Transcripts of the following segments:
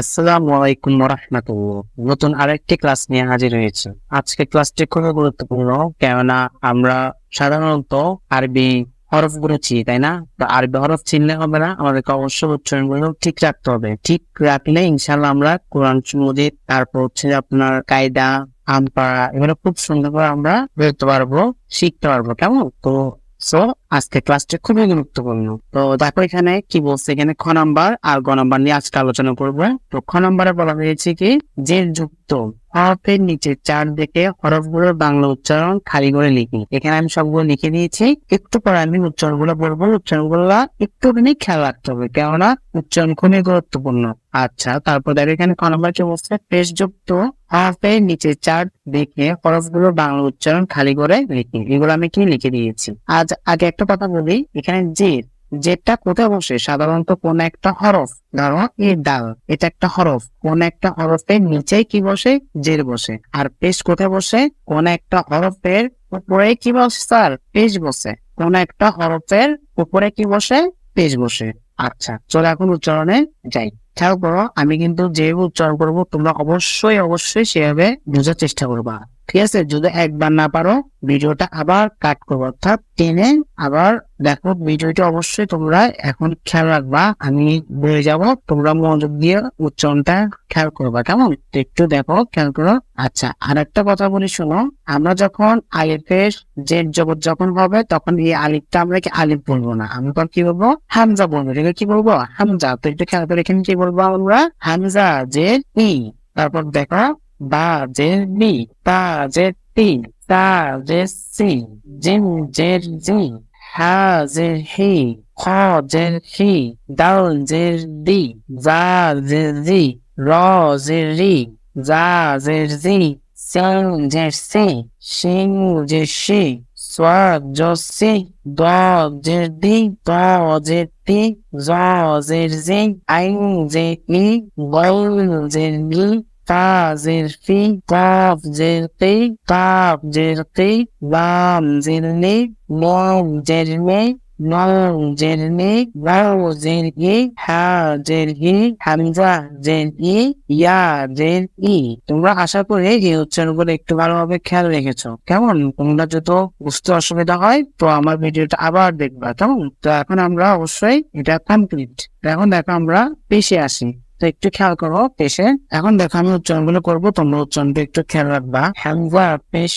আসসালামু আলাইকুম রহমতুল্লাহ নতুন আরেকটি ক্লাস নিয়ে হাজির হয়েছে। আজকে ক্লাসটি খুবই গুরুত্বপূর্ণ, কেননা আমরা সাধারণত আরবি চিনি, তাই না? তো আরবি হরফ চিনলে হবে না, আমাদেরকে অবশ্যই উচ্চারণগুলো ঠিক রাখতে হবে। ঠিক রাখলে ইনশাল্লাহ আমরা কোরআন মজিদ তারপর হচ্ছে আপনার কায়দা, আমপাড়া, এগুলো খুব সুন্দর করে আমরা বেরোতে পারব, শিখতে পারব। কেমন? তো সো আজকে ক্লাসটা খুবই গুরুত্বপূর্ণ। তো দেখো এখানে কি বলছে? এখানে খ নাম্বার আর গ নাম্বার নিয়ে আজকে আলোচনা করব। তো খ নাম্বারে বলা হয়েছে কি? যে যুক্ত হরফের নিচে চার দিকে হরফগুলোর বাংলা উচ্চারণ খালি করে লিখি। এখানে আমি সবগুলো লিখে দিয়েছি একটু পরে আমি উচ্চারণগুলো বলব। উচ্চারণগুলো একটুখানি খেয়াল রাখতে হবে, কেননা উচ্চারণ খুবই গুরুত্বপূর্ণ। আচ্ছা তারপর দেখো এখানে ক নাম্বার কি বলছে? পেশ হরফের নিচে চার দেখে হরফগুলোর বাংলা উচ্চারণ খালি করে লিখি। এগুলো আমি কি লিখে দিয়েছি? আজ আগে একটা কথা বলি, এখানে জের জেরটা কোথায় বসে, সাধারণত কোন একটা হরফ, ধরো এ ডাল, এটা একটা হরফ, কোন একটা হরফের নিচে কি বসে? জের বসে। আর পেশ কোথায় বসে? কোন একটা হরফের উপরে কি বসে, স্যার? পেশ বসে। কোন একটা হরফের উপরে কি বসে? পেশ বসে। আচ্ছা চলো এখন উচ্চারণে যাই। খেয়াল করো আমি কিন্তু যে উচ্চারণ করব তোমরা অবশ্যই অবশ্যই সেভাবে বোঝার চেষ্টা করবা। ঠিক আছে? যদি একবার না পারো, ভিডিওটা আবার কাট করব অর্থাৎ টেনে আবার দেখো, ভিডিওটা অবশ্যই তোমরা এখন খেয়াল রাখবা। আমি বলে যাব, তোমরা মনোযোগ দিয়ে উচ্চারণটা খেয়াল করবা, কেমন? একটু দেখো, খেয়াল করো। আচ্ছা আর একটা কথা বলি, শোনো। আমরা যখন আলিফের যে জগৎ যখন হবে, তখন এই আলিফটা আমরা কি আলিফ বলব না? আমি তখন কি বলব? হামজা বলব। এটাকে কি বলব? হামজা। তো একটু খেয়াল করে এখানে কি বলব আমরা? হামজা যে ই। তারপর দেখো বা যে বি তা যে তি তা সি জিম যে জি হা যে হি খ যে হি দাল যে দি জা যে জি র রি জা যে জি সিং যে সি যে সি দ যে দি যে তি জ জি আইন যে ই যে লি তোমরা আশা করি এই উচ্চারণগুলো একটু ভালোভাবে খেয়াল রেখেছো। কেমন? তোমরা যত বুঝতে অসুবিধা হয়, তো আমার ভিডিওটা আবার দেখবা। কেমন? তো এখন আমরা অবশ্যই এটা কমপ্লিট এখন দেখো আমরা পেশে আসি। তো একটু খেয়াল করো পেশে। এখন দেখো আমি উচ্চারণগুলো করব, তোমরা উচ্চারণটা একটু খেয়াল রাখবা। হ্যামবা পেশ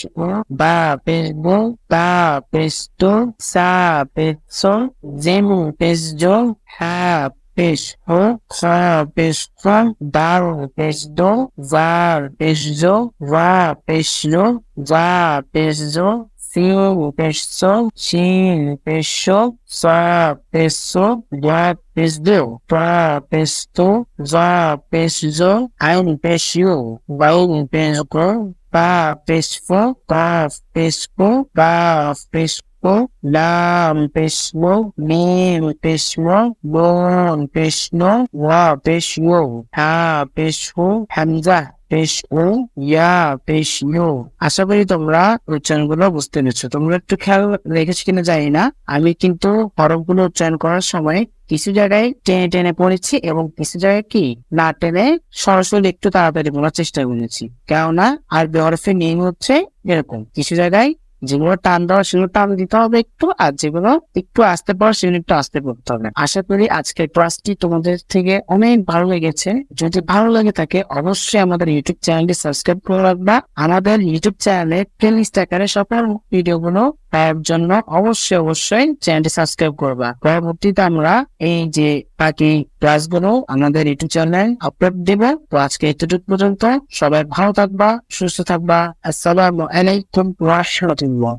বা পেশ বো তা পেশ তো সা পেশ পেশ জো হা পেশ হো পেশ ফম দার পেশ দো জার পেশ জো ওয়া পেশ লো যা পেশ জো সিউ পেশো শিন পেশো সা পেশো দা পেশো প্রা পেশো যা পেশো আইন পেশিও বাইন পেশো পা পেশো কা পেশো বা পেশো লাম পেশো মিম পেশো বোন পেশো ওয়া পেশো হা পেশো হামজা পেশ ও ইয়া, পেশ ইউ। আশা করি তোমরা উচ্চারণগুলো বুঝতে পেরেছ। তোমরা একটু খেয়াল রেখেছো কিনা জানি না। আমি কিন্তু হরফগুলো উচ্চারণ করার সময় কিছু জায়গায় টেনে টেনে পড়েছি এবং কিছু জায়গায় কি না টেনে সরাসরি একটু তাড়াতাড়ি বলার চেষ্টা করেছি। কেননা আর হরফের নিয়ম হচ্ছে এরকম। কিছু জায়গায় যেগুলো টান দেওয়া, সেগুলো টান দিতে হবে একটু, আর যেগুলো একটু আসতে পারো সেগুলো একটু আসতে পড়তে হবে। আশা করি আজকের ক্লাসটি তোমাদের থেকে অনেক ভালো লেগেছে। যদি ভালো লাগে থাকে, অবশ্যই আমাদের ইউটিউব চ্যানেলটি সাবস্ক্রাইব করে রাখবা। আমাদের ইউটিউব চ্যানেলে প্লেলিস্ট আকারে সকল ভিডিওগুলো পাওয়ার জন্য অবশ্যই অবশ্যই চ্যানেলটি সাবস্ক্রাইব করবা। পরবর্তীতে আমরা এই যে বাকি ক্লাসগুলো আমাদের ইউটিউব চ্যানেল আপলোড দেব। তো আজকে এতটুক পর্যন্ত সবাই ভালো থাকবা, সুস্থ থাকবা। আসসালামু আলাইকুম রাহমাতুল্লাহ।